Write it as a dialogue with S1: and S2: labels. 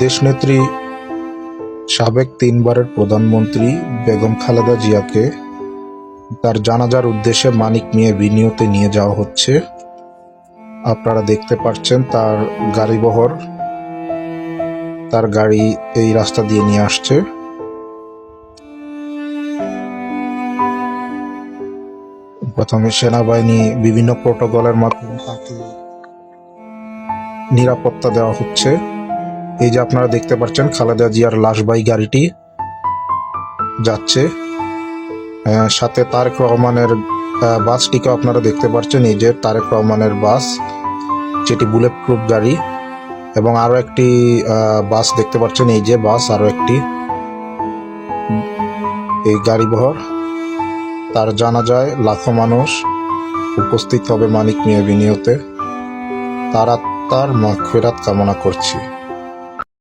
S1: দেশনেত্রী সাবেক তিনবারের প্রধানমন্ত্রী বেগম খালেদা জিয়াকে তার জানাজার উদ্দেশ্যে মানিক মিয়া বিনিয়োতে নিয়ে যাওয়া হচ্ছে। আপনারা দেখতে পাচ্ছেন তার গাড়িবহর, তার গাড়ি এই রাস্তা দিয়ে নিয়ে আসছে। প্রথমে সেনাবাহিনী বিভিন্ন প্রোটোকলের মাধ্যমে নিরাপত্তা দেওয়া হচ্ছে। এই যে আপনারা দেখতে পাচ্ছেন, খালেদা জিয়ার লাশবাহী গাড়িটি যাচ্ছে। সাথে তারেক রহমানের বাসটিকে আপনারা দেখতে পাচ্ছেন, এই যে তারেক রহমানের বাস, যেটি বুলেট প্রুফ গাড়ি। এবং আরও একটি বাস দেখতে পাচ্ছেন, এই যে বাস আরও একটি, এই গাড়ি বহর তার জানা যায় লাখো মানুষ উপস্থিত হবে মানিক মিয়া বিনিয়োতে তার আত্মার মাগফিরাত কামনা করছি।